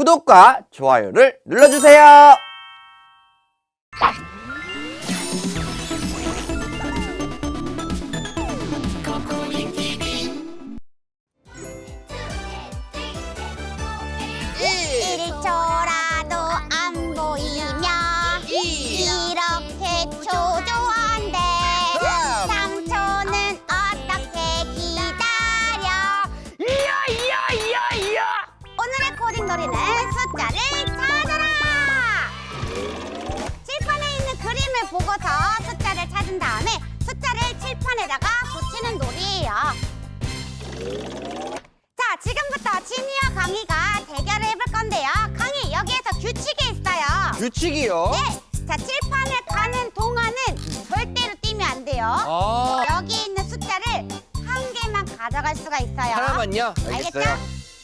구독과 좋아요를 눌러주세요. 보고서 숫자를 찾은 다음에 숫자를 칠판에다가 붙이는 놀이에요 자 지금부터 진이와 강희가 대결을 해볼 건데요 강희 여기에서 규칙이 있어요 규칙이요. 네, 자 칠판을 가는 동안은 절대로 뛰면 안 돼요. 아, 여기 있는 숫자를 한 개만 가져갈 수가 있어요. 하나만요. 알겠죠? 알겠어요.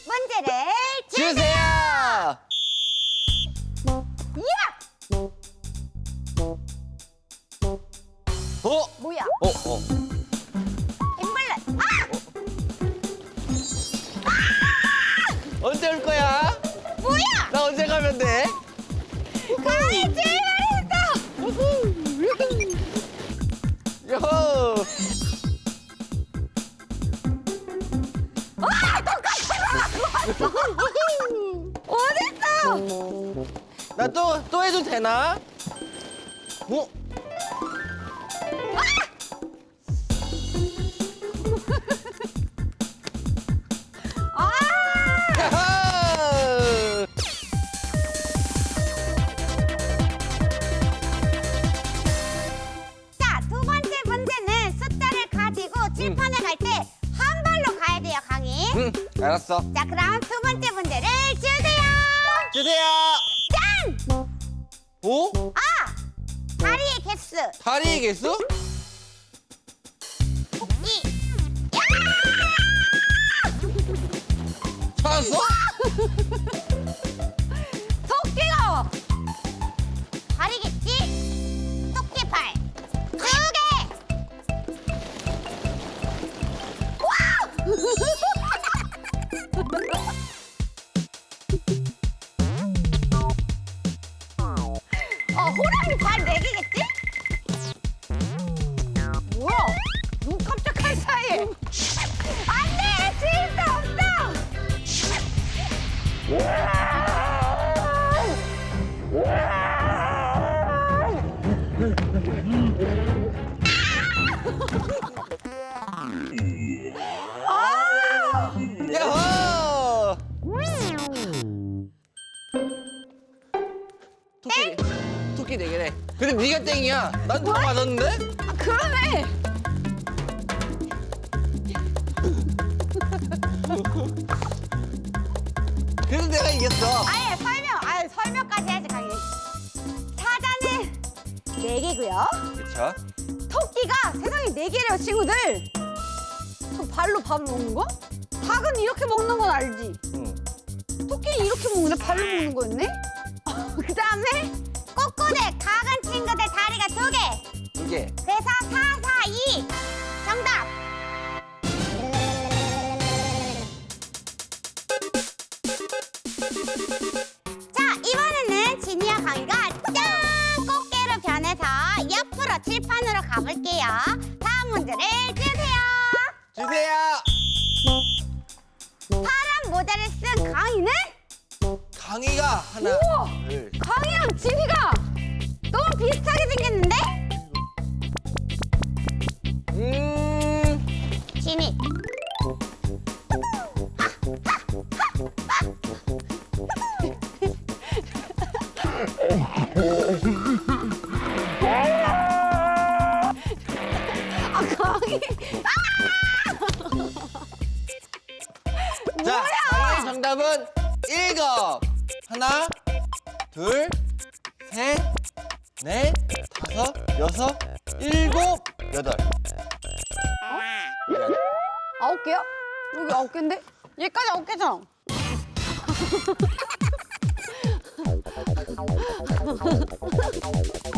문제를 주세요. 주세요. 이야! 어? 뭐야? 어, 어. 인벌레. 아! 언제 올 거야? 뭐야? 나 언제 가면 돼? 강이 출발했어. 요호. 어딨어? 나 또 또 해도 되나? 어? 알았어. 자, 그럼 두 번째 문제를 주세요. 주세요. 짠! 오? 아! 다리의 개수. 다리의 개수? 이. 찾았어? 어, 호랑이 발 네 개겠지? 뭐야? 눈 깜짝할 사이에. 안 돼! 진짜 없어! 네가 땡이야. 난 다 맞았는데? 아, 그러네. 그래도 내가 이겼어. 아예 설명, 아예 설명까지 해야지 강희. 사자는 네 개고요. 그쵸? 토끼가 세상에 네 개래요, 친구들. 그럼 발로 밥을 먹는 거? 닭은 이렇게 먹는 건 알지. 응. 토끼는 이렇게 먹는데 발로 먹는 거였네? 그 다음에 옆으로 칠판으로 가볼게요. 다음 문제를 주세요. 주세요. 파란 모자를 쓴 강이는? 강이가 하나, 우와! 둘, 강이랑 지니가 너무 비슷하게 생겼는데? 자, 강의 정답은 일곱. 하나, 둘, 셋, 넷, 다섯, 여섯, 일곱, 여덟. 아홉 개요? 여기 아홉 개인데? 얘까지 아홉 개잖아.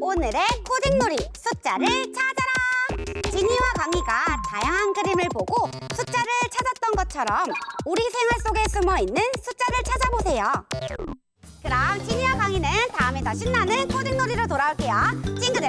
오늘의 코딩놀이 숫자를 찾아라. 지니와 강희가 다양한 그림을 보고 숫자를 찾았던 것처럼 우리 생활 속에 숨어 있는 숫자를 찾아보세요. 그럼 지니와 강희는 다음에 더 신나는 코딩놀이로 돌아올게요. 친구들